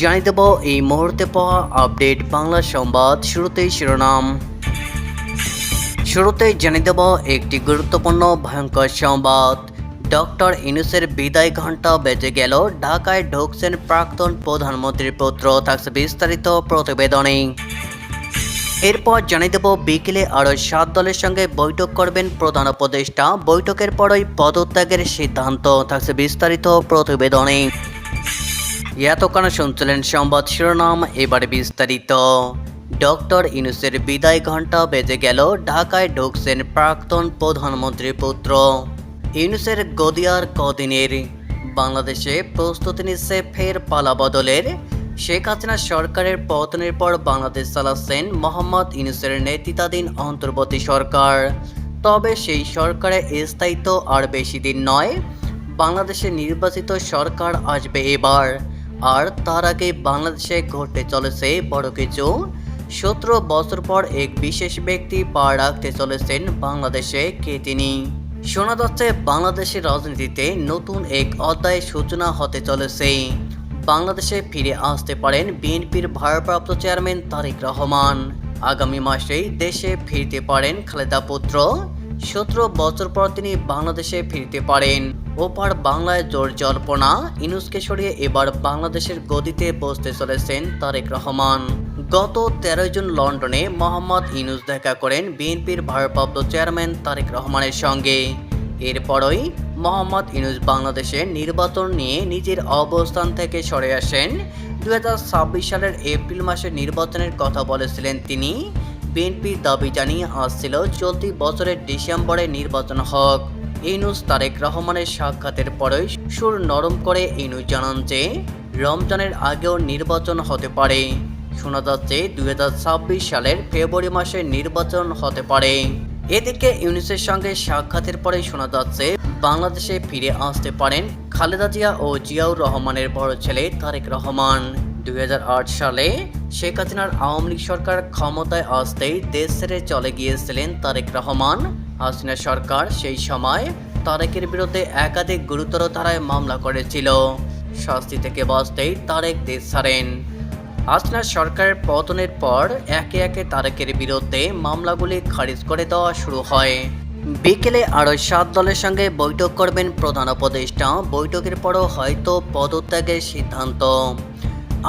জানিয়ে দেব এই মুহূর্তে পাওয়া আপডেট বাংলা সংবাদ শুরুতেই শিরোনাম। শুরুতেই জানিয়ে দেব একটি গুরুত্বপূর্ণ ভয়ঙ্কর সংবাদ। ডক্টর ইনুসের বিদায় ঘণ্টা বেজে গেল। ঢাকায় ঢুকছেন প্রাক্তন প্রধানমন্ত্রীর পুত্র, থাকছে বিস্তারিত প্রতিবেদনে। এরপর জানিয়ে দেব বিকেলে আরও সাত দলের সঙ্গে বৈঠক করবেন প্রধান উপদেষ্টা। বৈঠকের পরই পদত্যাগের সিদ্ধান্ত, থাকছে বিস্তারিত প্রতিবেদনে। এতক্ষণ শুনছিলেন সংবাদ শিরোনাম, এবারে বিস্তারিত। ডক্টর ইনুসের বিদায় ঘণ্টা বেজে গেল, ঢাকায় ঢুকছেন প্রাক্তন প্রধানমন্ত্রীর পুত্র। ইউনুসের গদিয়ার কদিনের, বাংলাদেশে প্রস্তুতি নিচ্ছে ফের পালা বদলের। শেখ হাসিনা সরকারের পতনের পর বাংলাদেশ চালাচ্ছেন মোহাম্মদ ইউনুসের নেতৃত্বাধীন অন্তর্বর্তী সরকার। তবে সেই সরকারের স্থায়িত্ব আর বেশি দিন নয়, বাংলাদেশে নির্বাচিত সরকার আসবে এবার। আর তার আগে বাংলাদেশে ঘটতে চলেছে বড় কিছু। সতেরো বছর পর এক বিশেষ ব্যক্তি পা রাখতে চলেছেন বাংলাদেশে কে তিনি? শোনা যাচ্ছে বাংলাদেশের রাজনীতিতে নতুন এক অধ্যায় সূচনা হতে চলেছে। বাংলাদেশে ফিরে আসতে পারেন বিএনপির ভারপ্রাপ্ত চেয়ারম্যান তারেক রহমান। আগামী মাসেই দেশে ফিরতে পারেন খালেদা পুত্র। সতেরো বছর পর তিনি বাংলাদেশে ফিরতে পারেন। ওপার বাংলায় জোর জল্পনা, ইনুসকে সরিয়ে এবার বাংলাদেশের গদিতে বসতে চলেছেন তারেক রহমান। গত তেরোই জুন লন্ডনে মোহাম্মদ ইনুস দেখা করেন বিএনপির ভারপ্রাপ্ত চেয়ারম্যান তারেক রহমানের সঙ্গে। এরপরই মোহাম্মদ ইনুস বাংলাদেশে নির্বাচন নিয়ে নিজের অবস্থান থেকে সরে আসেন। দুই হাজার ছাব্বিশ সালের এপ্রিল মাসে নির্বাচনের কথা বলেছিলেন তিনি। বিএনপি দাবি জানিয়ে আসছিল, চলতি বছরের ডিসেম্বরে নির্বাচন হোক। ইনুস তারেক রহমানের সাক্ষাতের পরেই সুর নরম করে ইনুস জানান যে, রমজানের আগেও নির্বাচন হতে পারে। শোনা যাচ্ছে দু হাজার ছাব্বিশ সালের ফেব্রুয়ারি মাসে নির্বাচন হতে পারে। এদিকে ইউনিসের সঙ্গে সাক্ষাতের পরে শোনা যাচ্ছে, বাংলাদেশে ফিরে আসতে পারেন খালেদা জিয়া ও জিয়াউর রহমানের বড় ছেলে তারেক রহমান। দুই হাজার আট সালে শেখ হাসিনার আওয়ামী লীগ সরকার ক্ষমতায় আসতেই দেশ ছেড়ে চলে গিয়েছিলেন তারেক রহমান। হাসিনা সরকার সেই সময় তারেকের বিরুদ্ধে একাধিক গুরুতর ধারায় মামলা করেছিল। শাস্তি থেকে বাঁচতেই তারেক দেশ ছাড়েন। হাসিনা সরকারের পতনের পর একে একে তারেকের বিরুদ্ধে মামলাগুলি খারিজ করে দেওয়া শুরু হয়। বিকেলে আরও সাত দলের সঙ্গে বৈঠক করবেন প্রধান উপদেষ্টা। বৈঠকের পরও হয়তো পদত্যাগের সিদ্ধান্ত।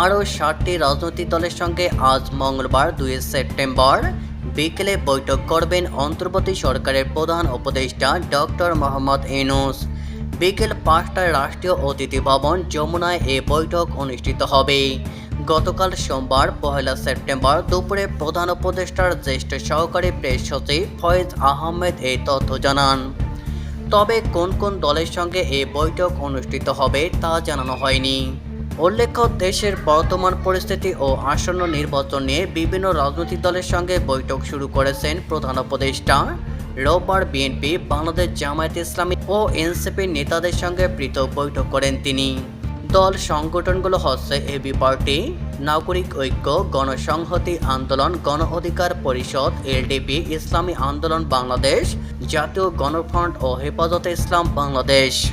আরও ষাটটি রাজনৈতিক দলের সঙ্গে আজ মঙ্গলবার দুই সেপ্টেম্বর বিকেলে বৈঠক করবেন অন্তর্বর্তী সরকারের প্রধান উপদেষ্টা ডক্টর মোহাম্মদ ইনুস বিকেল পাঁচটায় রাষ্ট্রীয় অতিথি ভবন যমুনায় এ বৈঠক অনুষ্ঠিত হবে। গতকাল সোমবার, পহেলা সেপ্টেম্বর দুপুরে প্রধান উপদেষ্টার জ্যেষ্ঠ সহকারী প্রেস সচিব ফয়েজ আহমেদ এই তথ্য জানান। তবে কোন কোন দলের সঙ্গে এ বৈঠক অনুষ্ঠিত হবে তা জানানো হয়নি। উল্লেখ্য, দেশের বর্তমান পরিস্থিতি ও আসন্ন নির্বাচন নিয়ে বিভিন্ন রাজনৈতিক দলের সঙ্গে বৈঠক শুরু করেছেন প্রধান উপদেষ্টা। রোববার বিএনপি, বাংলাদেশ জামায়াত ইসলামী ও এনসিপির নেতাদের সঙ্গে পৃথক বৈঠক করেন তিনি। দল সংগঠনগুলো হচ্ছে এবি পার্টি, নাগরিক ঐক্য, গণসংহতি আন্দোলন, গণ অধিকার পরিষদ, এলডিপি, ইসলামী আন্দোলন বাংলাদেশ, জাতীয় গণফ্রন্ট ও হেফাজতে ইসলাম বাংলাদেশ।